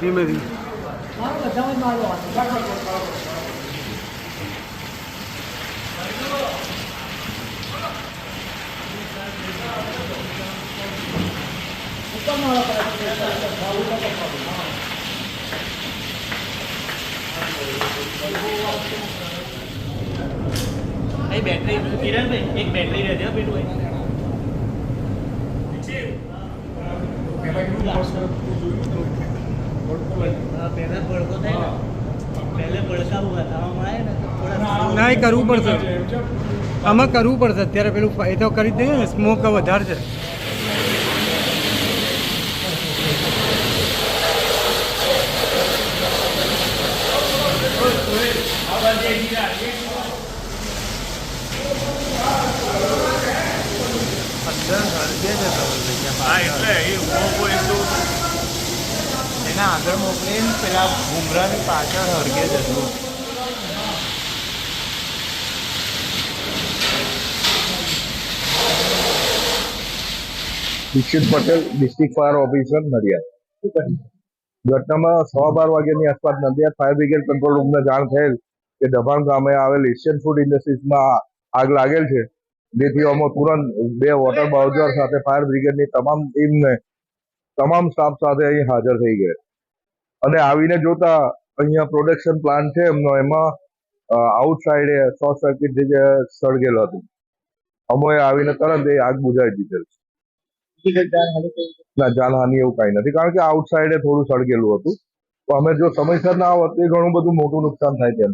Đi mày đi. Ấy battery, chỉ đến mình, mình battery để đứa bên đuôi. ને, એ કરવું પડશે. આમાં કરવું પડશે. અત્યારે પેલું એ તો કરી દઈએ ને સ્મોક વધારે છે હા, એટલે એ ઊભો એના આગળ મોકલીને પેલા ભૂમરાની પાછળ હરગે જતું. Dixit Patel, district fire officer, Nadiad. ઘટનામાં સવા બાર વાગ્યાની આસપાસ નડિયાદ ફાયર બ્રિગેડ કંટ્રોલ રૂમને જાણ થયેલ કે દભાણ ગામે આવેલ એશિયન ફૂડ ઇન્ડસ્ટ્રીઝમાં આગ લાગેલ છે. જેથી અમે તુરંત બે વોટર બાઉઝર સાથે ફાયર બ્રિગેડની તમામ ટીમને, તમામ સ્ટાફ સાથે અહીં હાજર થઈ ગયા. અને આવીને જોતા અહીંયા પ્રોડક્શન પ્લાન્ટ છે એમનો એમાં આઉટ સાઈડે શોર્ટ સર્કિટ જગ્યાએ સળગેલો હતું. અમે આવીને તરત એ આગ બુઝાવી દીધેલ ના જાનહાનિ એવું કાંઈ નથી કારણ કે આઉટસાઇડે થોડું સળગેલું હતું. તો અમે જો સમયસર ના આવત તો એ ઘણું બધું મોટું નુકસાન થાય તેમ.